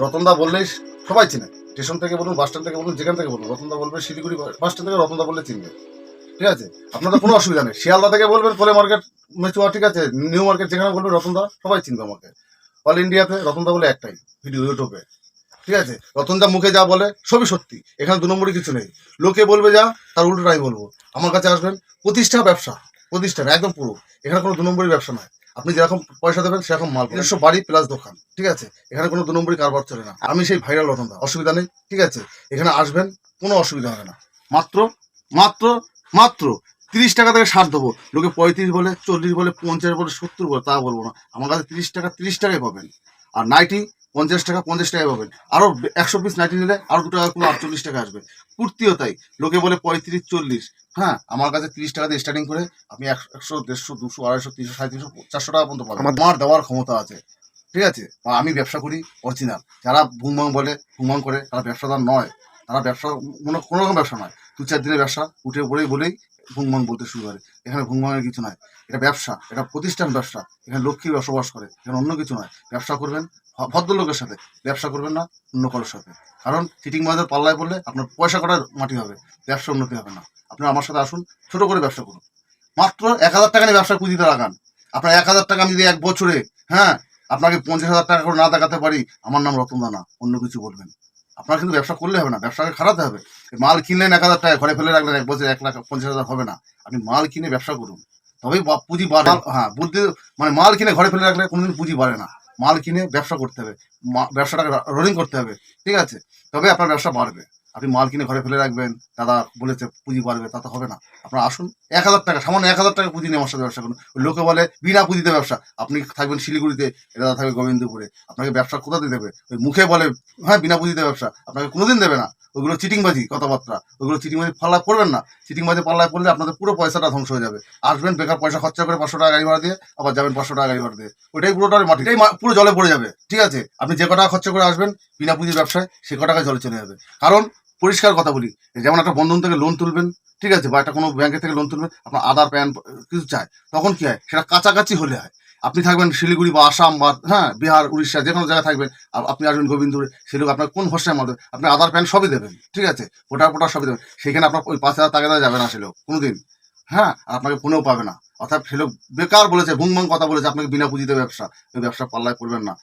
রতনদা বললেই সবাই চিনে। স্টেশন থেকে বলুন, বাস স্ট্যান্ড থেকে বলুন, যেখান থেকে বলুন, রতনদা বলবে শিলিগুড়ি বাস স্ট্যান্ড থেকে রতনদা বললে চিনবে। ঠিক আছে? আপনাদের কোনো অসুবিধা নেই। শিয়ালদা থেকে বলবেন কোলে মার্কেট, মেচুয়া, ঠিক আছে? নিউ মার্কেট যেখানে বলবেন রতনদা, সবাই চিনবে আমাকে। অল ইন্ডিয়াতে রতনদা বলে একটাই ভিডিও, ইউটিউবে। ঠিক আছে? রতনদা মুখে যা বলে, সবই সত্যি। এখানে দু নম্বরই কিছু নেই। লোকে বলবে যা, তার উল্টোটাই বলব। আমার কাছে আসবেন, প্রতিষ্ঠা ব্যবসা। প্রতিষ্ঠান একদম পুরো। এখানে কোনো দু নম্বরই ব্যবসা নয় আপনি যেরকম পয়সা দেবেন, সেরকম মাল নিজস্ব বাড়ি প্লাস দোকান, ঠিক আছে? এখানে কোনো দু নম্বরই কারবার চলে না। আমি সেই ভাইরাল রতনদা অসুবিধা নেই, ঠিক আছে? এখানে আসবেন, কোনো অসুবিধা হবে না। মাত্র মাত্র মাত্র তিরিশ টাকা থেকে ষাট দেবো। লোকে পঁয়ত্রিশ বলে, চল্লিশ বলে, পঞ্চাশ বলে, সত্তর বলে, তা বলব না। আমার কাছে তিরিশ টাকা, তিরিশ টাকাই পাবেন। আর নাইটি পঞ্চাশ টাকা পঞ্চাশ টাকা পাবেন। আরও একশো পিস নাইটি নিলে আরও দু টাকা করে আটচল্লিশ টাকা আসবে। কুর্তিও তাই। লোকে বলে পঁয়ত্রিশ চল্লিশ। হ্যাঁ আমার কাছে তিরিশ টাকা দিয়ে স্টার্টিং করে আপনি একশো দেড়শো দুশো আড়াইশো তিনশো সাড়ে তিনশো চারশো টাকা পর্যন্ত পাবেন। আমার দেওয়ার ক্ষমতা আছে। ঠিক আছে? আমি ব্যবসা করি অরিজিনাল যারা ভুমভাং বলে ভুমভাং করে তারা ব্যবসাদার নয়। তারা ব্যবসা মনে কোনো রকম ব্যবসা নয়। দু চার দিনের ব্যবসা উঠে পড়েই বলেই ভুংভাং বলতে শুরু করে। এখানে ভুংভাঙের কিছু নয় এটা ব্যবসা, এটা প্রতিষ্ঠান ব্যবসা। এখানে লক্ষ্মী বসবাস করে, এখানে অন্য কিছু নয়। ব্যবসা করবেন ভদ্রলোকের সাথে। ব্যবসা করবেন না, অন্য কারোর সাথে। কারণ চিটিং মাদের পাল্লায় পড়লে আপনার পয়সা কটার মাটি হবে, ব্যবসা উন্নতি হবে না। আপনি আমার সাথে আসুন, ছোট করে ব্যবসা করুন। মাত্র এক হাজার টাকা নিয়ে ব্যবসা পুঁজিতে লাগান। আপনার এক হাজার টাকা আমি যদি এক বছরে হ্যাঁ আপনাকে পঞ্চাশ হাজার টাকা করে না দেখাতে পারি, আমার নাম রতন দানা অন্য কিছু বলবেন। আপনার কিন্তু ব্যবসা করলে হবে না, ব্যবসাকে খারাতে হবে। মাল কিনলেন এক হাজার টাকা, ঘরে ফেলে রাখলেন এক বছর এক লাখ, পঞ্চাশ হাজার হবে না। আপনি মাল কিনে ব্যবসা করুন। তবেই পুঁজি বাড়ে। হ্যাঁ। বুদ্ধি মানে মাল কিনে ঘরে ফেলে রাখলে কোনোদিন পুঁজি বাড়ে না। মাল কিনে ব্যবসা করতে হবে। ব্যবসাটাকে রোলিং করতে হবে। ঠিক আছে? তবে আপনার ব্যবসা বাড়বে। আপনি মাল কিনে ঘরে ফেলে রাখবেন। দাদা বলেছে পুঁজি বাড়বে তা তো হবে না। আপনার আসুন এক হাজার টাকা সামান্য এক হাজার টাকা পুঁজি নিয়ে আমার সাথে ব্যবসা করুন। লোকে বলে বিনা পুঁজিতে ব্যবসা। আপনি থাকবেন শিলিগুড়িতে দাদা থাকবে গোবিন্দপুরে। আপনাকে ব্যবসা কোথা দিয়ে দেবে? ওই মুখে বলে হ্যাঁ বিনা পুঁজিতে ব্যবসা। আপনাকে কোনোদিন দেবে না। ওইগুলো চিটিংবাজি কথাবার্তা, ওগুলো চিটিংবাজি পাল্লায় পড়বেন না। চিটিংবাজি পাল্লায় পড়লে আপনাদের পুরো পয়সাটা ধ্বংস হয়ে যাবে। আসবেন, বেকার পয়সা খরচা করে পাঁচশো টাকা গাড়ি ভাড়া দিয়ে, আবার যাবেন পাঁচশো টাকা গাড়ি ভাড়া দিয়ে। ওইটাই পুরোটাই মাটি। পুরো জলে পড়ে যাবে। ঠিক আছে? আপনি যে কটা খরচা করে আসবেন, বিনা পুঁজির ব্যবসায়, সে কটাকা জলে চলে যাবে। কারণ, পরিষ্কার কথা বলি যেমন একটা বন্ধন থেকে লোন তুলবেন, ঠিক আছে? বা একটা কোনো ব্যাংকের থেকে লোন তুলবেন, আপনার আধার প্যান কিছু চায়, তখন কি হয়? সেটা কাছাকাছি হলে হয়। থাকবেন শিলিগুড়ি বা আসাম বা হ্যাঁ বিহার, উড়িষ্যা যে কোনো জায়গায় থাকবেন আপনি আসবেন গোবিন্দপুরে সেগুলো আপনার কোন হোস্টেলের মধ্যে আপনি আধার প্যান সবই দেবেন, ঠিক আছে? ভোটার ভোটার সবই দেবেন। সেখানে আপনার ওই পাঁচ হাজার টাকা যাবে না সে লোক, কোনোদিন। হ্যাঁ আপনাকে ফোনেও পাবে না। অর্থাৎ সে বেকার বলেছে ভুংভাং কথা বলেছে, আপনাকে বিনা পুঁজিতে ব্যবসা, ওই ব্যবসা পাল্লায় করবেন না।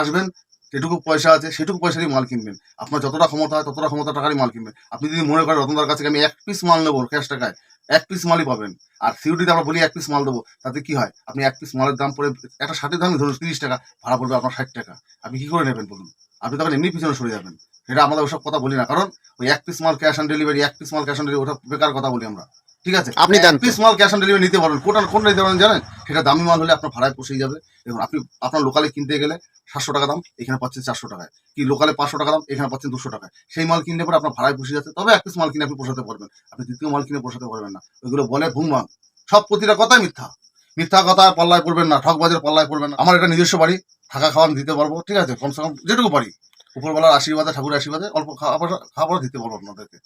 আসবেন যেটুকু পয়সা আছে, সেটুকু পয়সা দিয়ে মাল কিনবেন। আপনার যতটা ক্ষমতা হয়, ততটা ক্ষমতা টাকারই মাল কিনবেন। আপনি যদি মনে করেন, রতনদার কাছে আমি এক পিস মাল নেব ক্যাশ টাকায়, এক পিস মালই পাবেন। আর সিউডিতে আমরা বলি এক পিস মাল দেবো, তাতে কি হয়? আপনি এক পিস মালের দাম পড়ে, একটা ষাটের দাম ধরুন তিরিশ টাকা, ভাড়া পড়বে আপনার ষাট টাকা। আপনি কি করে নেবেন বলুন? আপনি তখন এমনি পিছনে সরে যাবেন। এটা আমাদের ওসব কথা বলি না। কারণ ওই এক পিস মাল ক্যাশ অন ডেলিভারি এক পিস মাল ক্যাশ অন ডেলিভারি ওটা বেকার কথা বলি আমরা। ঠিক আছে? আপনি দেন? পিস মাল ক্যাশ অন ডেলিভারি নিতে পারবেন কোনটা কোনটা নিতে পারবেন জানেন? সেটা দামি মাল হলে আপনার ভাড়ায় পোষেই যাবে। দেখুন আপনি আপনার লোকালে কিনতে গেলে সাতশো টাকা দাম এখানে পাচ্ছেন চারশো টাকায়। কি লোকালে পাঁচশো টাকা দাম এখানে পাচ্ছেন দুশো টাকায়। সেই মাল কিনলে পরে আপনার ভাড়ায় পুষে যাচ্ছে। তবে এক পিস মাল কিনে আপনি পোষাতে পারবেন। আপনি দ্বিতীয় মাল কিনে পোষাতে পারবেন না। ওইগুলো বলে ভুংভাং সব প্রতিটা কথাই মিথ্যা। মিথ্যা কথা পাল্লায় পড়বেন না ঠকবাজের পাল্লায় পড়বেন না। আমার এটা নিজস্ব বাড়ি থাকা খাওয়া আমি দিতে পারব ঠিক আছে? কমসে কম যেটুকু পারি। উপরবেলার আশীর্বাদে ঠাকুরের আশীর্বাদে অল্প খাবার খাবার দিতে পারব আপনাদেরকে।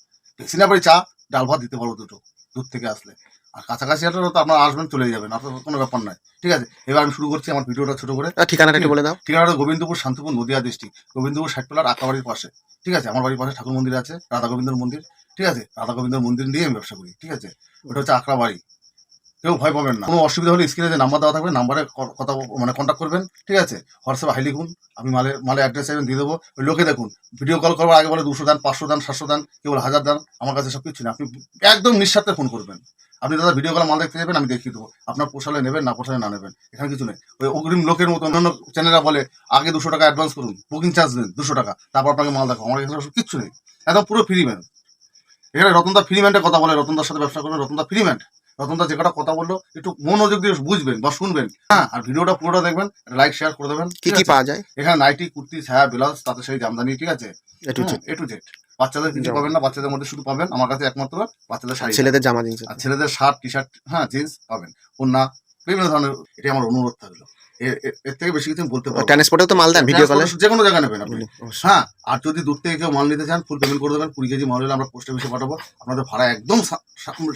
সিনা বাড়ি চা ডাল ভাত দিতে পারব দুটো। দূর থেকে আসলে। আর কাছাকাছি আসলে তো আপনার আসবেন চলে যাবেন আপনার কোনো ব্যাপার নয়। ঠিক আছে এবার আমি শুরু করছি আমার ভিডিওটা ছোট করে। ঠিকানাটা একটু বলে দাও। ঠিকানাটা গোবিন্দপুর শান্তিপুর নদীয়া ডিস্ট্রিক্ট। গোবিন্দপুর ষাটপালার আকাবাড়ির পাশে। ঠিক আছে আমার বাড়ির পাশে ঠাকুর মন্দির আছে রাধা গোবিন্দর মন্দির। ঠিক আছে রাধা গোবিন্দর মন্দির নিয়ে আমি ব্যবসা করি। ঠিক আছে ওটা হচ্ছে আকড়া বাড়ি। কেউ ভয় পাবেন না। কোনো অসুবিধা হলে স্ক্রিনে যে নাম্বার দেওয়া থাকবে নাম্বারে কথা মানে কন্ট্যাক্ট করবেন, ঠিক আছে? হোয়াটসঅ্যাপে হাই লিখুন, আমি মালে মালে অ্যাড্রেস চাইবেন দিয়ে দেবো। ওই লোকে দেখুন ভিডিও কল করবার আগে বলে দুশো দান, পাঁচশো দান, সাতশো দান কেউ বলে হাজার দান, আমার কাছে সব কিছু নেই। আপনি একদম নিঃস্বার্থে ফোন করবেন। আপনি দাদা ভিডিও কল মাল দেখতে যাবেন, আমি দেখিয়ে দেবো। আপনার পোষালে নেবেন, না পোষালে না নেবেন, এখানে কিছু নেই। ওই অগ্রিম লোকের মতো অন্যান্য চ্যানেলরা বলে, আগে দুশো টাকা অ্যাডভান্স করুন বুকিং চার্জ দিন দুশো টাকা, তারপর আপনাকে মাল দেখো আমার এখানে কিচ্ছু নেই। একদম পুরো ফ্রি ম্যান এখানে রতনদা ফ্রি ম্যানের কথা বলে, রতনদার সাথে ব্যবসা করবেন, রতনদা ফ্রি ম্যান রতনদা যে কটা কথা বলল একটু মনোযোগ দিয়ে বুঝবেন বা শুনবেন। হ্যাঁ আর ভিডিওটা পুরোটা দেখবেন লাইক শেয়ার করে দেবেন কি কি পাওয়া যায়? এখানে নাইটি কুর্তি ছায়া ব্লাউজ তাতে সেই জামদানি ঠিক আছে? একটু এ টু জেড বাচ্চাদের কিছু পাবেন না বাচ্চাদের মধ্যে শুধু পাবেন আমার কাছে একমাত্র বাচ্চাদের শাড়ি ছেলেদের জামা জিন্স। আর ছেলেদের শার্ট টি শার্ট হ্যাঁ জিন্স পাবেন। ওনা বিভিন্ন ধরনের এটি আমার অনুরোধ থাকল। এর থেকে বেশি কিছু বলতে পারব। তো মাল দেন ভিডিও কলে যে কোনো জায়গায় নেবেন আপনি। হ্যাঁ আর যদি দূর থেকে কেউ মাল নিতে চান ফুল পেমেন্ট করে দেবেন কুড়ি কেজি মাল হলে আমরা পোস্ট অফিসে পাঠাবো। আপনাদের ভাড়া একদম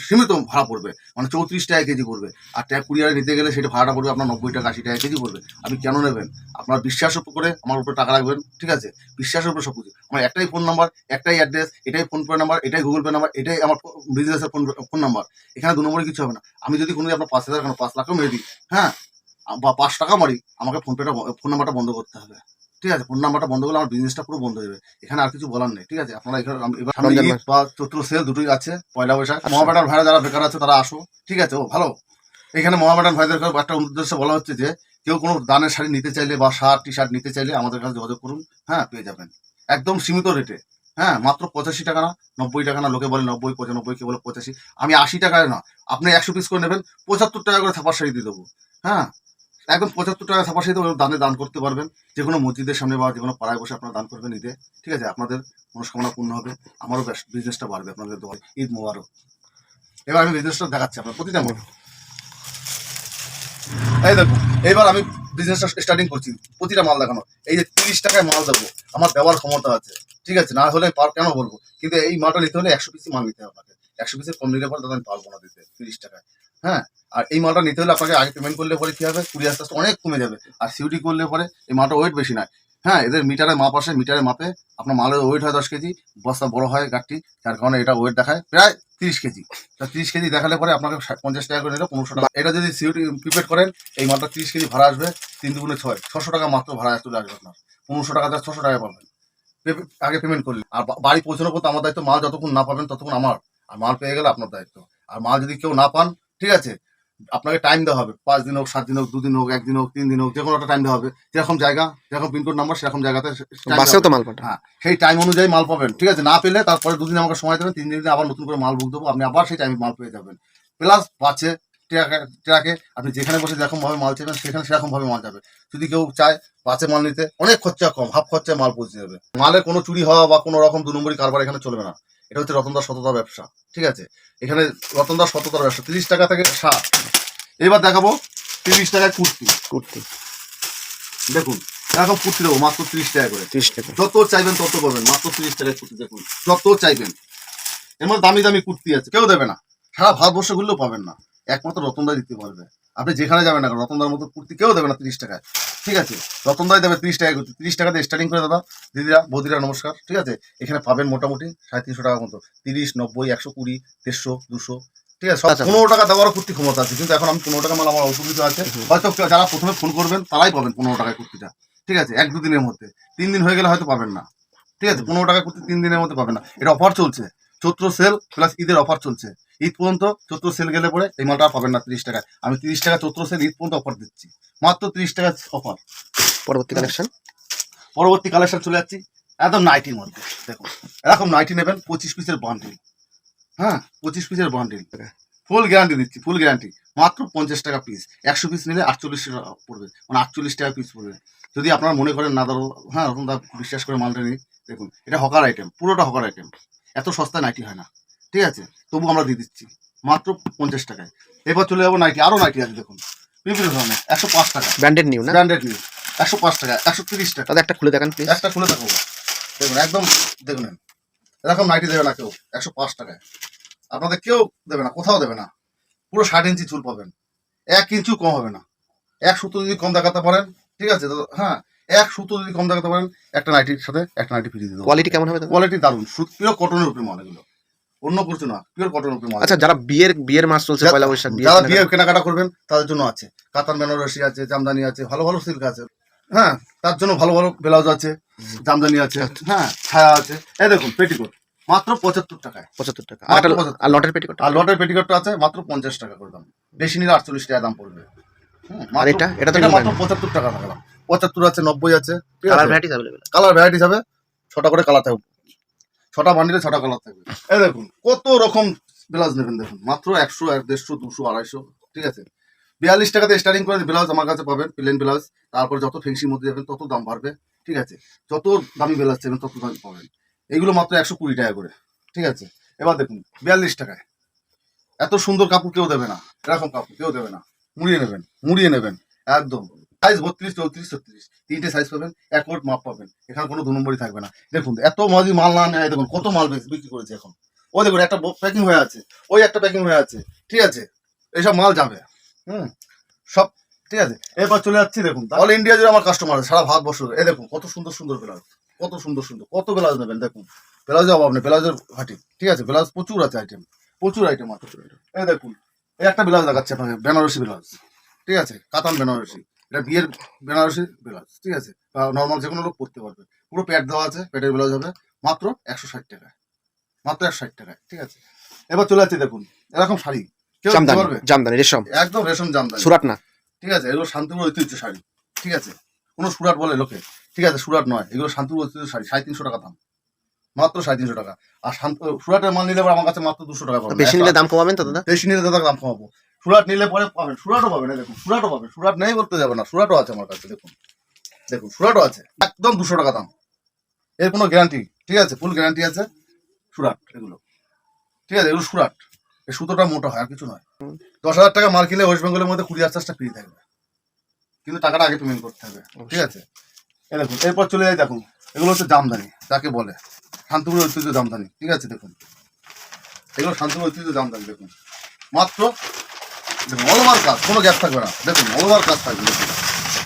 সীমিত ভাড়া পড়বে মানে চৌত্রিশ টাকা কেজি পড়বে। আর ট্যাগ কুরিয়ারে নিতে গেলে সেটা ভাড়াটা পড়বে আপনার নব্বই টাকা আশি টাকা কেজি পড়বে। আপনি কেন নেবেন? আপনার বিশ্বাসের করে আমার উপরে টাকা রাখবেন ঠিক আছে? বিশ্বাসের উপরে সব কিছু আমার একটাই ফোন নাম্বার একটাই অ্যাড্রেস এটাই ফোন পে নাম্বার এটাই গুগল পে নাম্বার এটাই আমার বিজনেসের ফোন ফোন নাম্বার এখানে দু নম্বরে কিছু হবে না। আমি যদি কোনো আপনার পাঁচ হাজার কেন পাঁচ লাখও মেরে দিই। হ্যাঁ? বা পাঁচ টাকা মারি আমাকে ফোন পেটা ফোন নাম্বারটা বন্ধ করতে হবে। ঠিক আছে? ফোন নাম্বারটা বন্ধ করলে আমার বিজনেসটা পুরো বন্ধ হয়ে যাবে। এখানে আর কিছু বলার নেই ঠিক আছে? আপনারা এখানে এবার সামনে ঈদ বা চৈত্র সেল দুটোই আছে পয়লা বৈশাখ। মহামেডান ভাইরা যারা বেকার আছে তারা আসো। ঠিক আছে? ও ভালো? এখানে মহামেডান ভাইদের একটা উদ্দেশ্য বলা হচ্ছে যে কেউ কোনো দানের শাড়ি নিতে চাইলে বা শার্ট টি শার্ট নিতে চাইলে আমাদের কাছে যোগাযোগ করুন। হ্যাঁ? পেয়ে যাবেন। একদম সীমিত রেটে হ্যাঁ মাত্র পঁচাশি টাকা না, নব্বই টাকা না, লোকে বলে নব্বই, পঁচানব্বই, কে বলে পঁচাশি। আমি আশি টাকায় না, আপনি একশো পিস করে নেবেন, পঁচাত্তর টাকা করে থাপার শাড়ি দিয়ে দেবো। হ্যাঁ একদম পঁচাত্তর টাকা শাড়ি দেবো দানে দান করতে পারবেন। যে কোনো মসজিদের সামনে বা যে কোনো পাড়ায় বসে আপনারা দান করবেন ঈদে। ঠিক আছে, আপনাদের মনস্কামনা পূর্ণ হবে। আমারও বিজনেসটা বাড়বে আপনাদের দোয়ায়। ঈদ মোবারক। এবার আমি বিজনেসটা দেখাচ্ছি আপনার প্রতিটা মনে এই দেখুন এবার আমি বিজনেসটা স্টার্টিং করছি, প্রতিটা মাল দেখানো। এই যে তিরিশ টাকায় মাল দেবো, আমার দেওয়ার ক্ষমতা আছে, ঠিক আছে? না হলে পার কেন বলব? কিন্তু এই মালটা নিতে হলে একশো পিসি মাল নিতে হবে আপনাকে। একশো পিসের কম নিলে পরে তাদের আমি পারব না দিতে, তিরিশ টাকায়। হ্যাঁ? আর এই মালটা নিতে হলে আপনাকে আগে পেমেন্ট করলে পরে কী হবে? কুড়ি আস্তে আস্তে অনেক কমে যাবে। আর সিউটি করলে পরে এই মালটা ওয়েট বেশি নয়। হ্যাঁ এদের মিটারে মাপ আসে মিটারে মাপে। আপনার মালের ওয়েট হয় দশ কেজি, বস্তা বড় হয় গাঠটি যার কারণে এটা ওয়েট দেখায় প্রায় তিরিশ কেজি। তা তিরিশ কেজি দেখালে পরে আপনাকে পঞ্চাশ টাকা করে নিলে পনেরোশো টাকা। এটা যদি সিউটি প্রিপেড করেন, এই মালটা তিরিশ কেজি ভাড়া আসবে তিন দুগুণে ছয়। ছশো টাকা মাত্র ভাড়া চলে আসবে আপনার। পনেরোশো টাকা দিয়ে ছশো টাকা পাবেন। আগে পেমেন্ট করলে। আর বাড়ি পৌঁছানোর পর তো আমার দায়িত্ব, মাল যতক্ষণ না পাবেন ততক্ষণ আমার। আর মাল পেয়ে গেলে আপনার দায়িত্ব। আর মাল যদি কেউ না পান, ঠিক আছে আপনাকে টাইম দেওয়া হবে। পাঁচ দিন হোক সাত দিন হোক দুদিন হোক একদিন হোক তিন দিন হোক যে কোনো একটা টাইম দেওয়া হবে। যেরকম জায়গা যেরকম পিনকোড নাম্বার সেরকম জায়গাতে বাসেও তো মাল পাঠান। হ্যাঁ সেই টাইম অনুযায়ী মাল পাবেন। ঠিক আছে না পেলে তারপরে দুদিন আমাকে সময় দেবেন তিন দিন আবার নতুন করে মাল বুক দেবো আপনি আবার সেই টাইমে মাল পেয়ে যাবেন। প্লাস বাসে ট্রাকে ট্রাকে আপনি যেখানে বসে যেরকম ভাবে মাল চাইবেন সেখানে সেরকম ভাবে মাল যাবে। যদি কেউ চায় বাসে মাল নিতে অনেক খরচা কম হাফ খরচায় মাল পৌঁছে যাবে। মালে কোনো চুরি হওয়া বা কোনো রকম দু নম্বরই কারবার এখানে চলবে না। এটা হচ্ছে রতনদার সততা ব্যবসা ঠিক আছে? এখানে রতনদার সততার ব্যবসা তিরিশ টাকা থেকে ষাট। এবার দেখাবো তিরিশ টাকায় কুর্তি। কুর্তি। দেখুন এরকম কুর্তি দেবো মাত্র তিরিশ টাকা করে। ত্রিশ টাকা। যত চাইবেন তত পাবেন মাত্র তিরিশ টাকায় কুর্তি দেখুন। যত চাইবেন। এর মধ্যে দামি দামি কুর্তি আছে কেউ দেবে না। সারা ভারতবর্ষ ঘুরলেও পাবেন না। একমাত্র রতনদাই দিতে পারবে। আপনি যেখানে যাবেন না রতনদার মতো কুর্তি কেউ দেবে না তিরিশ টাকায়। ঠিক আছে? রতনদাই দেবে তিরিশ টাকা কুর্তি তিরিশ টাকা দিয়ে স্টার্টিং করে দাদা। দিদিরা বৌদিরা নমস্কার ঠিক আছে? এখানে পাবেন মোটামুটি সাড়ে তিনশো টাকার মতো। তিরিশ নব্বই একশো কুড়ি দেড়শো দুশো ঠিক আছে? সব আচ্ছা। পনেরো টাকা দেওয়ার কুর্তি ক্ষমতা আছে কিন্তু এখন আমি পনেরো টাকা মাল আমার অসুবিধা আছে। হয়তো যারা প্রথমে ফোন করবেন তারাই পাবেন পনেরো টাকায় কুর্তিটা ঠিক আছে? এক দুদিনের মধ্যে। তিন দিন হয়ে গেলে হয়তো পাবেন না ঠিক আছে? পনেরো টাকা কুর্তি তিন দিনের মধ্যে পাবেন না। এটা অফার চলছে। চৈত্র সেল প্লাস ঈদের অফার চলছে। ঈদ পর্যন্ত চৈত্র সেল গেলে পরে এই মালটা পাবেন না তিরিশ টাকায়। আমি তিরিশ টাকা চৈত্র সেল ঈদ পর্যন্ত অফার দিচ্ছি। মাত্র তিরিশ টাকা অফার পরবর্তী কালেকশন পরবর্তী কালেকশন চলে যাচ্ছি। একদম নাইটির মধ্যে দেখুন এরকম নাইটি নেবেন পঁচিশ পিসের বান্ডিল হ্যাঁ পঁচিশ পিসের বান্ডিল ফুল গ্যারান্টি দিচ্ছি ফুল গ্যারান্টি মাত্র পঞ্চাশ টাকা পিস একশো পিস নিলে আটচল্লিশ টাকা পড়বে। মানে আটচল্লিশ টাকা পিস পড়বে। যদি আপনারা মনে করেন না ধরো হ্যাঁ রকম দা বিশ্বাস করে মালটা নিই দেখুন এটা হকার আইটেম পুরোটা হকার আইটেম এত সস্তা নাইটি হয় না। ঠিক আছে? তবু আমরা দিয়ে দিচ্ছি। মাত্র পঞ্চাশ টাকায়। এবার চলে যাব নাইটি আরও নাইটি আছে দেখুন। বিভিন্ন ধরনের একশো পাঁচ টাকা। ব্র্যান্ডেড নিউ না? ব্র্যান্ডেড নিউ একশো পাঁচ টাকা একশো তিরিশ টাকা। একটা খুলে দেখান প্লিজ একটা খুলে দেখো দেখুন একদম দেখুন এরকম নাইটি দেবে না কেউ একশো পাঁচ টাকায়। আপনাদের কেউ দেবে না কোথাও দেবে না। পুরো ষাট ইঞ্চি চুল পাবেন। এক ইঞ্চিও কম হবে না। এক সুতো যদি কম দেখাতে পারেন ঠিক আছে? তো হ্যাঁ এক সুতো যদি কম দেখাতে পারেন একটা নাইটির সাথে একটা নাইটি ফিরিয়ে দিতে কোয়ালিটি কেমন হবে কোয়ালিটি দারুণ। পিওর কটনের উপরে মাল এগুলো। অন্য কিছু না পিওর কটন মাল। আচ্ছা যারা বিয়ের বিয়ের মাস চলছে পয়লা বৈশাখ যারা কেনাকাটা করবেন তাদের জন্য আছে। কাতান বেনারসি আছে জামদানি আছে ভালো ভালো সিল্ক আছে। হ্যাঁ তার জন্য ভালো ভালো ব্লাউজ আছে জামদানি আছে হ্যাঁ ছায়া আছে। এই দেখুন পেটিকোট মাত্র পঁচাত্তর টাকায়। পঁচাত্তর টাকা। আর লটের পেটিকোট আর লটের পেটিকোটটা আছে মাত্র পঞ্চাশ টাকা করে দাম। বেশি নিলে আটচল্লিশ টাকা দাম পড়বে। আর এটা? এটা তো মাত্র পঁচাত্তর টাকা লাগালাম পঁচাত্তর আছে নব্বই আছে কালার ভ্যারাইটি কালার হবে ছটা করে কালার থাকবে ছটা বান্ডিলে ছটা কালার থাকবে। এই দেখুন, কত রকম ব্লাউজ নেবেন দেখুন, মাত্র একশো এক দেড়শো, দুশো, আড়াইশো, ঠিক আছে? বিয়াল্লিশ টাকাতে স্টার্টিং করে ব্লাউজ আমার কাছে পাবেন প্লেন ব্লাউজ, তারপর যত ফেন্সির মধ্যে যাবেন তত দাম বাড়বে, ঠিক আছে? যত দামি ব্লাউজ চাইবেন তত দাম পাবেন। এগুলো মাত্র একশো কুড়ি টাকা করে, ঠিক আছে? এবার দেখুন, বিয়াল্লিশ টাকায়। এত সুন্দর কাপড় কেউ দেবে না, এরকম কাপড় কেউ দেবে না। মুড়িয়ে নেবেন মুড়িয়ে নেবেন, একদম। সাইজ বত্রিশ চৌত্রিশ ছত্রিশ। তিনটে সাইজ পাবেন এক কোট মাপ পাবেন। এখানে কোনো দু নম্বরই থাকবে না। দেখুন এত মজি মাল না নেয় দেখুন কত মাল বিক্রি করেছে এখন। ওই দেখুন একটা প্যাকিং হয়ে আছে। ওই একটা প্যাকিং হয়ে আছে। ঠিক আছে? এইসব মাল যাবে। হুম? সব ঠিক আছে? এরপর চলে যাচ্ছি দেখুন অল ইন্ডিয়া জুড়ে আমার কাস্টমার আছে সারা ভারতবর্ষ এ দেখুন কত সুন্দর সুন্দর ব্লাউজ। কত সুন্দর সুন্দর। কত ব্লাউজ নেবেন দেখুন। ব্লাউজের অভাব নেই ব্লাউজের ঘাটি। ঠিক আছে? ব্লাউজ প্রচুর আছে আইটেম প্রচুর আইটেম আছে। এই দেখুন এই একটা ব্লাউজ দেখাচ্ছে আপনাকে বেনারসি ব্লাউজ। ঠিক আছে? কাতান বেনারসি। এটা বিয়ের বেনারসি ব্লাউজ ঠিক আছে? নর্মাল যে কোনো লোক পরতে পারবে। পুরো প্যাড দেওয়া আছে প্যাডের ব্লাউজ হবে মাত্র একশো ষাট টাকায়। মাত্র একশো ষাট টাকায় ঠিক আছে? এবার চলে যাচ্ছে দেখুন এরকম শাড়ি। কেউ জামদানি পারবে? জামদানি রেশম। একদম রেশম জামদানি। সুরাট না। ঠিক আছে এগুলো শান্তিপুর ঐতিহ্য শাড়ি ঠিক আছে? কোনো সুরাট বলে লোকে ঠিক আছে? সুরাট নয় এগুলো শান্তিপুর ঐতিহ্য শাড়ি সাড়ে তিনশো টাকা দাম। মাত্র সাড়ে তিনশো টাকা। আর শান্ত সুরাটের মাল নিলে আমার কাছে মাত্র দুশো টাকা বেশি নিলে দাম কমাবেন তো দাদা? বেশি নিলে দাদা দাম কমাবো। সুরাট নিলে পরে পাবেন সুরাটও পাবেন এই দেখুন সুরাটও পাবেন সুরাট নেই বলতে যাবে না সুরাটও আছে আমার কাছে দেখুন দেখুন সুরাটও আছে একদম দুশো টাকা দাম। এর কোনো গ্যারান্টি ঠিক আছে ফুল গ্যারান্টি আছে সুরাট এগুলো। ঠিক আছে এগুলো সুরাট এই সুতোটা মোটা হয় আর কিছু নয়। দশ হাজার টাকা মাল কিনলে ওয়েস্ট বেঙ্গলের মধ্যে কুড়ি হাজার ফ্রি থাকবে। কিন্তু টাকাটা আগে পেমেন্ট করতে হবে ঠিক আছে? এই দেখুন এরপর চলে যাই দেখুন এগুলো হচ্ছে জামদানি যাকে বলে শান্তিপুর ঐতিহ্য জামদানি ঠিক আছে দেখুন। এগুলো শান্তিপুর ঐতিহ্য জামদানি দেখুন। মাত্র দেখুন অলওভার কাজ কোনো গ্যাপ থাকবে না। দেখুন অলওভার কাজ থাকবে দেখুন।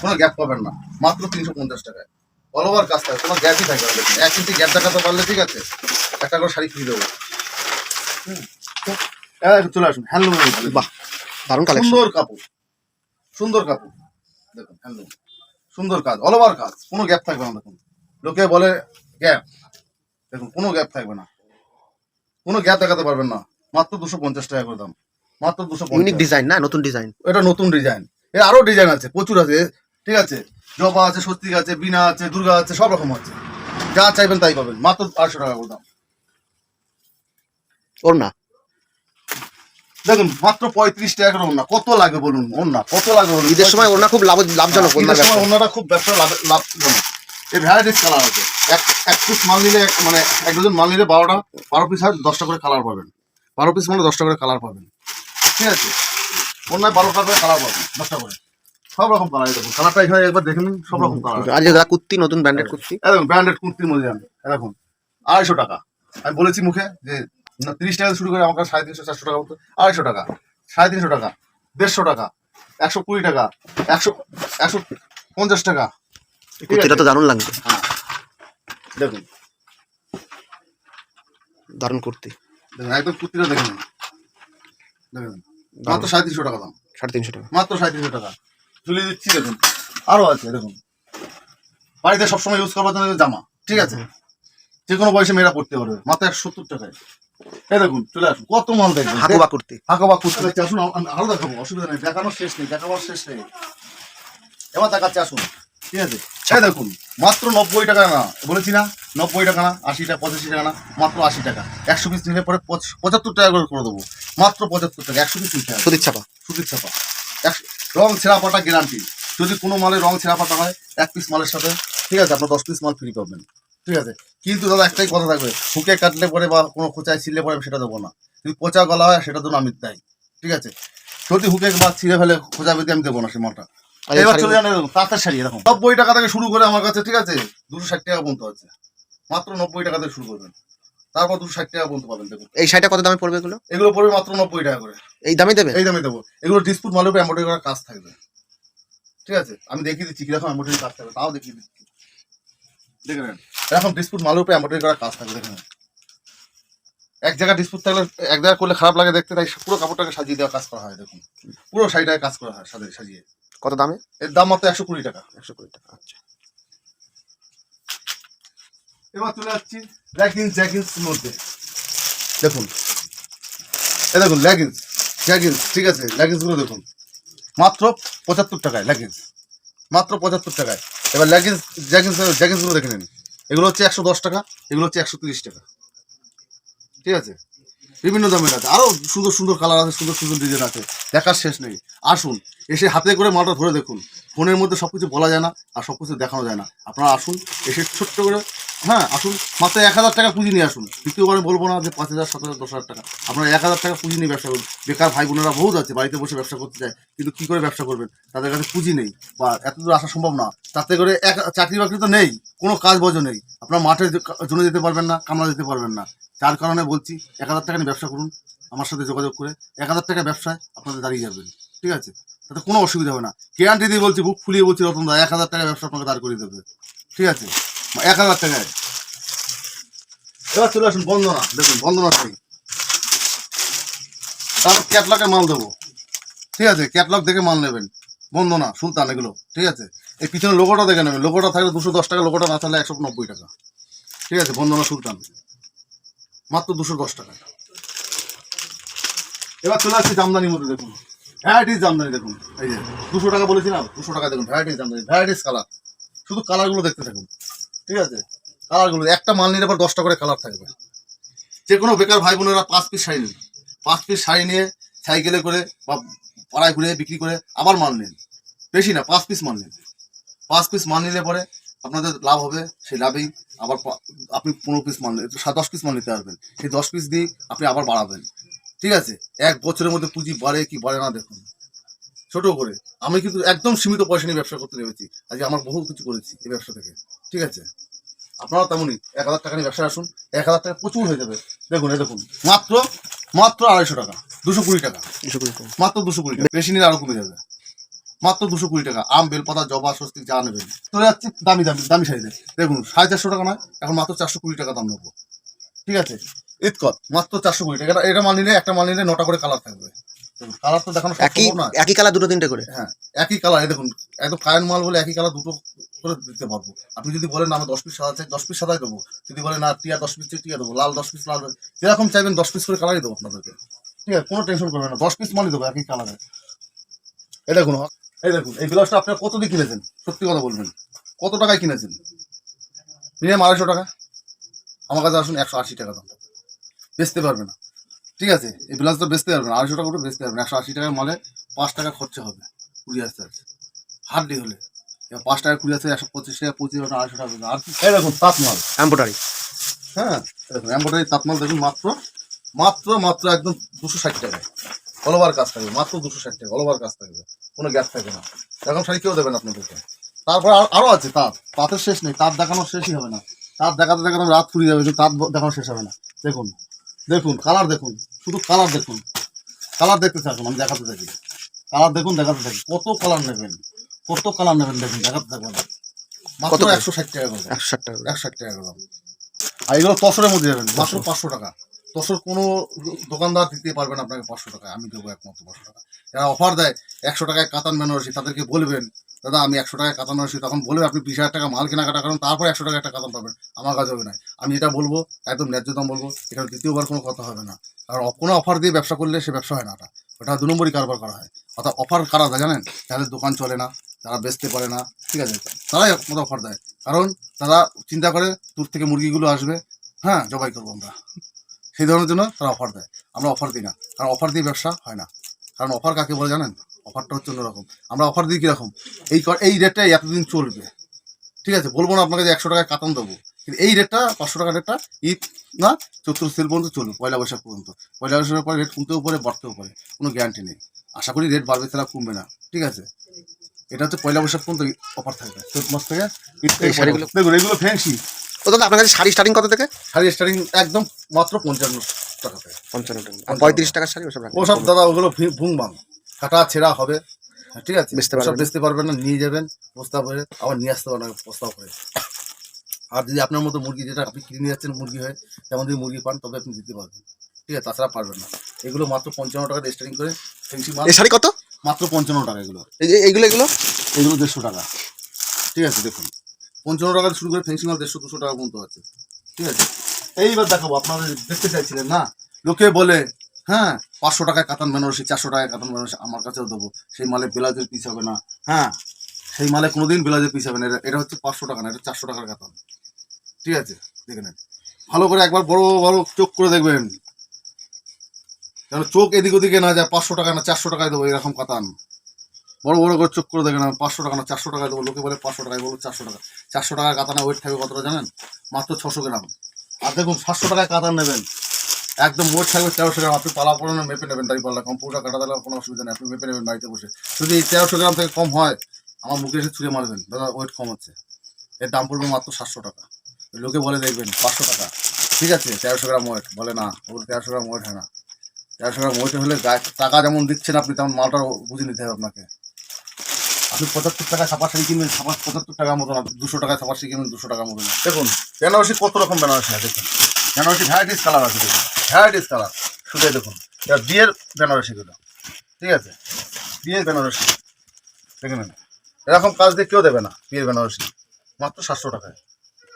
কোনো গ্যাপ পাবেন না মাত্র তিনশো পঞ্চাশ টাকায়। অলওভার কাজ থাকবে কোনো গ্যাপই থাকবে না দেখুন। এক ইঞ্চি গ্যাপ দেখাতে পারলে ঠিক আছে একটা করে শাড়ি ফ্রি দেবো। হুম, চলে আসুন হ্যান্ডলুম বাহ দারুণ সুন্দর কাপড় সুন্দর কাপড়। দেখুন হ্যান্ডলুম সুন্দর কাজ অল ওভার কাজ কোনো গ্যাপ থাকবে না দেখুন। লোকে বলে গ্যাপ দেখুন কোনো গ্যাপ থাকবে না। কোনো গ্যাপ দেখাতে পারবেন না মাত্র দুশো পঞ্চাশ টাকা করে দাম। মাত্র দুশো ইউনিক ডিজাইন না? নতুন ডিজাইন এটা নতুন ডিজাইন এর আরও ডিজাইন আছে প্রচুর আছে। ঠিক আছে? জবা আছে স্বস্তিক আছে বিনা আছে দুর্গা আছে সব রকম আছে। যা চাইবেন তাই পাবেন। মাত্র আটশো টাকা করে দাম। ওর না দেখুন মাত্র পঁয়ত্রিশ টাকা করে ওনা কত লাগে বলুন? ওনা কত লাগে বলুন? ঈদের সময় ওর না খুব লাভ লাভজনক ঈদের সময় অন্যটা খুব ব্যবসা লাভ লাভজনক। এই ভ্যারাইটিস কালার আছে। এক এক পিস মাল নিলে মানে এক ডজন মাল নিলে বারোটা বারো পিস হয় দশটা করে কালার পাবেন। বারো পিস মানে দশটা করে কালার পাবেন। ঠিক আছে? অন্যায় বারোটা করে কালার পাবেন দশটা করে সব রকম কালার দেখুন কালারটা এখানে একবার দেখে নিন সব রকম কালার আর যে কুর্তি নতুন ব্র্যান্ডেড কুর্তি? একদম ব্র্যান্ডেড কুর্তির মধ্যে যান দেখুন আড়াইশো টাকা। আমি বলেছি মুখে যে তিরিশ টাকা শুরু করে আমার কাছে সাড়ে তিনশো চারশো টাকা মতো আড়াইশো টাকা সাড়ে তিনশো টাকা দেড়শো টাকা একশো কুড়ি টাকা একশো একশো পঞ্চাশ টাকা। কুর্তিটা তো দারুণ লাগবে হ্যাঁ দেখুন। দারুণ কুর্তি। দেখুন একদম কুর্তিটা দেখে নিন। দেখুন মাত্র সাড়ে তিনশো টাকা দাম। সাড়ে তিনশো টাকা। মাত্র সাড়ে তিনশো টাকা। ঝুলিয়ে দিচ্ছি দেখুন। আরও আছে দেখুন। বাড়িতে সবসময় ইউজ করবার জন্য জামা ঠিক আছে? যে কোনো বয়সে মেয়েরা পড়তে পারবে। মাত্র একশো সত্তর টাকায়। এই দেখুন চলে আসুন। কত মাল দেখবেন। হাকুবা কুর্তি। হাঁকাবা কুর্তি। দেখছি আসুন আরও দেখাবো অসুবিধা নেই। দেখানোর শেষ নেই দেখাবার শেষ নেই। এবার দেখাচ্ছি আসুন। ঠিক আছে? এই দেখুন মাত্র নব্বই টাকা না বলেছি না নব্বই টাকা না আশি টাকা পঁচাশি টাকা না মাত্র আশি টাকা। একশো পিস নিলে পরে পঁচ- পঁচাত্তর টাকা করে করে দেবো। মাত্র পঁচাত্তর টাকা একশো পিস নিতে হবে। সুদীপ ছাপা। সুতির ছাপা। রং ছেঁড়াপাটা গ্যারান্টি যদি কোনো মালে রং ছেঁড়াপাটা হয় এক পিস মালের সাথে ঠিক আছে আপনার দশ পিস মাল ফ্রি পাবেন। ঠিক আছে? কিন্তু দাদা একটাই কথা থাকবে হুকে কাটলে পরে বা কোনো খোঁচায় ছিঁড়লে পরে আমি সেটা দেবো না। যদি পচা গলা হয় সেটা জন্য আমি দেয়। ঠিক আছে? যদি হুকে বা ছিঁড়ে ফেলে খোঁচা বেঁধে আমি দেবো না সে মালটা। এবার শাড়ি- চলে যান এরকম তাঁতের শাড়ি এরকম নব্বই টাকা থেকে শুরু করে আমার কাছে ঠিক আছে? দুশো ষাট টাকা পর্যন্ত আছে। মাত্র নব্বই টাকা থেকে শুরু করবেন। তারপর দুশো ষাট টাকা পর্যন্ত পাবেন দেখুন। এই শাড়িটা কত দামে পড়বে এগুলো? এগুলো পড়বে মাত্র নব্বই টাকা করে। এই দামে দেবে? এই দামে দেবো। এগুলো ডিসপুট মালের উপর এম্বয়ডারি করার কাজ থাকবে। ঠিক আছে? আমি দেখিয়ে দিচ্ছি কীরকম এম্বয়ডারি কাজ থাকবে তাও দেখিয়ে দিচ্ছি। দেখে নেন। এরকম ডিসপুট মালের উপর এম্বয়ডারি করার কাজ থাকবে দেখে এক জায়গায় ডিসপুট থাকলে এক জায়গায় করলে খারাপ লাগে দেখতে তাই পুরো কাপড়টাকে সাজিয়ে দেওয়ার কাজ করা হয় দেখুন। পুরো শাড়িটাকে কাজ করা হয় সাজিয়ে সাজিয়ে। কত দামে? এর দাম মাত্র একশো কুড়ি টাকা। একশো কুড়ি টাকা আচ্ছা। এবার চলে যাচ্ছি লেগিংস জ্যাগিংস মধ্যে। দেখুন এ দেখুন লেগিংস জ্যাগিংস ঠিক আছে লেগিংসগুলো দেখুন। মাত্র পঁচাত্তর টাকায় লেগিংস মাত্র পঁচাত্তর টাকায়। এবার লেগিংস জ্যাগিংস জ্যাগিংসগুলো দেখে নিন। এগুলো হচ্ছে একশো দশ টাকা এগুলো হচ্ছে একশো তিরিশ টাকা। ঠিক আছে? বিভিন্ন দামের আছে। আরও সুন্দর সুন্দর কালার আছে সুন্দর সুন্দর ডিজাইন আছে। দেখার শেষ নেই। আসুন, এসে হাতে করে মালটা ধরে দেখুন। ফোনের মধ্যে সব কিছু বলা যায় না, আর সব কিছু দেখানো যায় না। আপনারা আসুন, এসে ছোট্ট করে হ্যাঁ আসুন। মাত্র এক হাজার টাকা পুঁজি নিয়ে আসুন। দ্বিতীয়বারে বলব না যে পাঁচ হাজার, সাত হাজার, দশ হাজার টাকা। আপনারা এক হাজার টাকা পুঁজি নিয়ে ব্যবসা করুন। বেকার ভাই বোনেরা বহুত আছে, বাড়িতে বসে ব্যবসা করতে চায়, কিন্তু কি করে ব্যবসা করবেন? তাদের কাছে পুঁজি নেই, বা এত দূর আসা সম্ভব না। তাতে করে এক, চাকরি বাকরি তো নেই, কোনো কাজ বজ নেই। আপনার মাঠে জন্য যেতে পারবেন না কামড়া যেতে পারবেন না। যার কারণে বলছি, এক হাজার টাকা নিয়ে ব্যবসা করুন। আমার সাথে যোগাযোগ করে এক হাজার টাকা ব্যবসায় আপনাদের দাঁড়িয়ে যাবেন। ঠিক আছে? তাতে কোনো অসুবিধা হবে না। গ্যারান্টি দিয়ে বলছি, বুক ফুলিয়ে বলছি, রতন দা, এক হাজার টাকা ব্যবসা আপনাকে দাঁড় করিয়ে দেবে। ঠিক আছে? এক হাজার টাকায়। এবার চলে আসুন বন্দনা। দেখুন, বন্দনা শাড়ি। তারপর ক্যাটলগে মাল দেবো। ঠিক আছে? ক্যাটলগ দেখে মাল নেবেন। বন্দনা, সুলতান, এগুলো। ঠিক আছে? এই পিছনে লোগোটা দেখে নেবেন। লোগোটা থাকলে দুশো দশ টাকা, লোগোটা না থাকলে একশো নব্বই টাকা। ঠিক আছে? বন্দনা, সুলতান। মাত্র দুশো দশ টাকা। এবার চলে আসছি জামদানির মধ্যে দেখুন। ভ্যারাইটিস জামদানি দেখুন। এই যে, দুশো টাকা বলেছিলাম, দুশো টাকা দেখুন ভ্যারাইটিস জামদানি ভ্যারাইটিস কালার শুধু কালারগুলো দেখতে থাকুন, ঠিক আছে? কালারগুলো একটা মাল নিলে আবার দশটা করে কালার থাকবে। যে কোনো বেকার ভাই বোনেরা পাঁচ পিস শাড়ি নিন। পাঁচ পিস শাড়ি নিয়ে সাইকেলে করে বা পাড়ায় ঘুরে বিক্রি করে আবার মাল নিন। বেশি না, পাঁচ পিস মাল নিন। পাঁচ পিস মাল নিলে পরে আপনাদের লাভ হবে, সেই লাভেই আবার আপনি পনেরো পিস মাল সাত দশ পিস মাল নিতে পারবেন। সেই দশ পিস দিয়ে আপনি আবার বাড়াবেন। ঠিক আছে? এক বছরের মধ্যে পুঁজি বাড়ে কি বাড়ে না দেখুন। ছোট করে। আমি কিন্তু একদম সীমিত পয়সা নিয়ে ব্যবসা করতে নেমেছি। আজকে আমার বহু কিছু করেছি এই ব্যবসা থেকে। ঠিক আছে? আপনারাও তেমনই এক হাজার টাকা নিয়ে ব্যবসা আসুন। এক হাজার টাকা প্রচুর হয়ে যাবে। দেখুন দেখুন মাত্র মাত্র আড়াইশো টাকা দুশো কুড়ি টাকা। দুশো কুড়ি টাকা। মাত্র দুশো কুড়ি টাকা। বেশি নিলে আরও কমে যাবে। মাত্র দুশো কুড়ি টাকা। আম বেলপাতা জবা স্বস্তি যা নেবেন। চলে যাচ্ছে দামি দামি দামি সাইজে দেখুন সাড়ে চারশো টাকা নয় এখন মাত্র চারশো কুড়ি টাকা দাম নেব। ঠিক আছে? ইতকত মাত্র চারশো কুড়ি টাকা। এটা- এটা মাল নিলে একটা মাল নিলে নটা করে কালার থাকবে। কালার তো দেখানো একই না। একই কালার দুটো তিনটে করে? হ্যাঁ একই কালার। দেখুন একদম কায়ন মাল বলে একই কালার দুটো করে দিতে পারব। আপনি যদি বলেন আমি দশ পিস সাদা চাই দশ পিস সাদাই দেবো। যদি বলেন না টিয়া দশ পিস চাই টিয়া দেবো। লাল দশ পিস লাল। যেরকম চাইবেন দশ পিস করে কালারই দেবো আপনাদেরকে। ঠিক আছে কোনো টেনশন করবেন না। দশ পিস মালই দেবো একই কালারে। এই দেখুন এই দেখুন এই ব্লাউজটা আপনার কত দিয়ে কিনেছেন? সত্যি কথা বলবেন। কত টাকায় কিনেছেন? মিনিমাম আড়াইশো টাকা। আমার কাছে আসুন একশো আশি টাকা দাম। বেচতে পারবে না। ঠিক আছে? এই ব্লাউজটা বেচতে পারবে না। আড়াইশো টাকা করে বেচতে পারবে না। একশো আশি টাকার মালে পাঁচ টাকা খরচা হবে কুড়ি হাজার হার্ডলি হলে। এবার পাঁচ টাকা কুড়ি হাজার একশো পঁচিশ টাকা পঁচিশ হাজার আড়াইশো টাকা। আর কি? এই দেখুন তাঁতমাল। এম্বোটারি হ্যাঁ এম্বয়ডারি তাঁতমাল দেখুন মাত্র মাত্র মাত্র একদম দুশো ষাট টাকায়। অলওভার কাজ থাকবে মাত্র দুশো ষাট টাকা অলওভার কাজ থাকবে। কোনো গ্যাপ থাকবে না। এরকম শাড়ি কেউ দেবেন আপনাদেরকে। তারপর আর- আরও আছে তাঁত। তাঁতের শেষ নেই তাঁত দেখানোর শেষই হবে না। তাঁত দেখাতে দেখাতে রাত ফুরিয়ে যাবে কিন্তু তাঁত দেখানো শেষ হবে না। দেখুন। দেখুন কালার দেখুন শুধু কালার দেখুন। কালার দেখতে থাকুন আমি দেখাতে থাকি। কালার দেখুন দেখাতে থাকি। কত কালার নেবেন? কত কালার নেবেন দেখুন দেখাতে থাকবেন মাত্র একশো ষাট টাকা করে। একশো ষাট টাকা একশো ষাট টাকা করে। আর এগুলো তসরের মধ্যে যাবেন মাত্র পাঁচশো টাকা। তসর কোনো দোকানদার দিতে পারবেন আপনাকে পাঁচশো টাকা। আমি দেবো একমাত্র পাঁচশো টাকা। যারা অফার দেয় একশো টাকায় কাতান বেনারসি তাদেরকে বলবেন দাদা, আমি একশো টাকায় কাতান বেনারসি তখন বলবে, আপনি বিশ হাজার টাকা মাল কেনাকাটা করেন, তারপর একশো টাকা একটা কাতান পাবেন। আমার কাছে হবে না। আমি এটা বলব, একদম ন্যায্য দাম বলব, এখানে দ্বিতীয়বার কোনো কথা হবে না। কারণ কোনো অফার দিয়ে ব্যবসা করলে সে ব্যবসা হয় না এটা ওটা দু নম্বরই কারবার করা হয়। অর্থাৎ অফার কারা দেয় জানেন? যাদের দোকান চলে না তারা বেচতে পারে না, ঠিক আছে? তারাই একমাত্র অফার দেয়। কারণ তারা চিন্তা করে, দূর থেকে মুরগিগুলো আসবে হ্যাঁ জবাই করব আমরা। সেই ধরনের জন্য তারা অফার দেয়। আমরা অফার দিই না। কারণ অফার দিয়ে ব্যবসা হয় না। কারণ অফার কাকে বলে জানেন? অফারটা হচ্ছে অন্যরকম। আমরা অফার দিই কীরকম? এই এই রেটটাই এতদিন চলবে। ঠিক আছে? বলব না আপনাকে যে একশো টাকায় কাতান দেবো। কিন্তু এই রেটটা পাঁচশো টাকা রেটটা ঈদ না চতুর্থ সেল পর্যন্ত চলবে পয়লা বৈশাখ পর্যন্ত। পয়লা বৈশাখের পরে রেট কমতেও পারে বাড়তেও পারে। কোনো গ্যারান্টি নেই। আশা করি রেট বাড়বে তারা কমবে না। ঠিক আছে? এটা হচ্ছে পয়লা বৈশাখ পর্যন্ত অফার থাকবে। চৈত মাস থেকে দেখুন এগুলো ফ্যান্সি তো দাদা আপনার কাছে শাড়ি স্টার্টিং কত থেকে? শাড়ি স্টার্টিং একদম মাত্র পঞ্চান্ন টাকা থেকে। পঞ্চান্ন টাকা। পঁয়ত্রিশ টাকার শাড়ি ওসব ওসব দাদা ওগুলো ভি- ভুংবাং কাটা ছেঁড়া হবে। হ্যাঁ, ঠিক আছে? সব পারবেন না। বেচতে পারবেন না নিয়ে যাবেন প্রস্তাব হয়ে আবার নিয়ে আসতে পারবেন প্রস্তাব হয়ে আর যদি আপনার মতো মুরগি যেটা আপনি কিনে নিয়ে যাচ্ছেন মুরগি হয়ে তেমন যদি মুরগি পান তবে আপনি দিতে পারবেন। ঠিক আছে? তাছাড়া পারবেন না। এগুলো মাত্র পঞ্চান্ন টাকা রেজিস্টারিং করে ফেন্সি মাল। শাড়ি কত? মাত্র পঞ্চান্ন টাকা এগুলো। এই যে এইগুলো এগুলো? এগুলো দেড়শো টাকা। ঠিক আছে দেখুন। পঞ্চান্ন টাকা শুরু করে ফেন্সি মাল দেড়শো দুশো টাকা পর্যন্ত আছে। ঠিক আছে? এইবার দেখাবো আপনারা দেখতে চাইছিলেন না? লোকে বলে হ্যাঁ পাঁচশো টাকায় কাতান বেনারসি, চারশো টাকায় কাতান বেনারসি আমার কাছেও দেবো। সেই মালে ব্লাউজের পিস হবে না। হ্যাঁ সেই মালে কোনোদিন ব্লাউজের পিস হবে না। এটা- হচ্ছে পাঁচশো টাকা না, এটা চারশো টাকার কাতান। ঠিক আছে, দেখে নেন। ভালো করে একবার বড় বড় চোখ করে দেখবেন। যেন চোখ এদিক ওদিকে না যায়, পাঁচশো টাকা না চারশো টাকায় দেবো এরকম কাতান। বড় বড় করে চোখ করে দেখেন, পাঁচশো টাকা না চারশো টাকা দেবো। লোকে বলে পাঁচশো টাকায় বলব চারশো টাকা। চারশো টাকার কাতানা ওয়েট থাকবে কতটা জানেন? মাত্র ছশো গ্রাম। আর দেখুন, সাতশো টাকায় কাতান নেবেন। একদম মোট থাকবে তেরোশো গ্রাম, আপনি পালা পড়ানো মেপে নেবেন দাঁড়িয়ে পাল্লা কম্পিউটার কাটা দিলে কোনো অসুবিধা নেই, আপনি মেপে নেবেন বাড়িতে বসে। যদি তেরোশো গ্রাম থেকে কম হয়, আমার মুখে এসে ছুঁড়ে মারবেন, দাদা ওয়েট কম হচ্ছে এর দাম পড়বে মাত্র সাতশো টাকা। লোকে বলে দেখবেন, পাঁচশো টাকা। ঠিক আছে, তেরোশো গ্রাম ওয়েট বলে না ওগুলো তেরোশো গ্রাম ওয়েট হয় না। তেরোশো গ্রাম ওয়েট হলে টাকা যেমন দিচ্ছেন আপনি, তেমন মালটা বুঝে নিতে হবে আপনাকে। আপনি পঁচাত্তর টাকা ছাপা শাড়ি কিনবেন ছাপা পঁচাত্তর টাকার মতন দুশো টাকা ছাপা শাড়ি কিনবেন, দুশো টাকার মতন। দেখুন, বেনারসি কত রকম বেনারসি আছে, দেখুন। বেনারসি ভ্যারাইটিস কালার আছে, দেখুন। ভ্যারাইটিস কালার শুধু দেখুন। এটা বিয়ের বেনারসি বেনারসিগুলো ঠিক আছে? বিয়ের বেনারসি দেখে এরকম কাজ দিয়ে কেউ দেবে না বিয়ের বেনারসি মাত্র সাতশো টাকায়।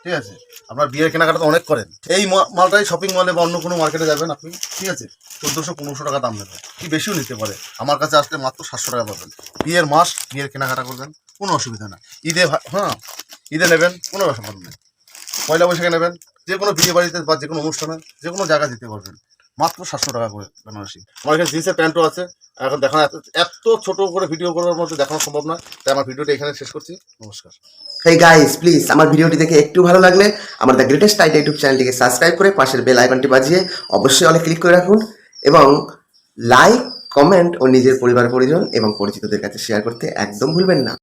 ঠিক আছে? আপনার বিয়ের কেনাকাটা তো অনেক করেন। এই মালটাই শপিং মলে বা অন্য কোনো মার্কেটে যাবেন আপনি। ঠিক আছে? চোদ্দোশো, পনেরোশো টাকা দাম নেবে কি বেশিও নিতে পারে। আমার কাছে আসলে মাত্র সাতশো টাকা পাবেন। বিয়ের মাস, বিয়ের কেনাকাটা করবেন, কোনো অসুবিধা না ঈদে হ্যাঁ ঈদে নেবেন, কোনো ব্যাপার নেই। পয়লা বৈশাখে নেবেন যে কোনো বিয়ে বাড়িতে বা যে কোনো অনুষ্ঠানে যে কোনো জায়গায় দিতে পারবেন। মাত্র সাতশো টাকা করে বেনারসি। আমার কাছে জিন্সের প্যান্টও আছে। এখন দেখানো এত ছোট করে ভিডিও করার মধ্যে দেখানো সম্ভব না তাই আমার ভিডিওটা এখানে শেষ করছি। নমস্কার। হেই গাইস প্লিজ আমার ভিডিওটি দেখে একটু ভালো লাগলে আমার দ্য গ্রেটেস্ট টাইট ইউটিউব চ্যানেলটিকে সাবস্ক্রাইব করে পাশের বেল আইকনটি বাজিয়ে অবশ্যই অনেক ক্লিক করে রাখুন এবং লাইক কমেন্ট ও নিজের পরিবার পরিজন এবং পরিচিতদের কাছে শেয়ার করতে একদম ভুলবেন না।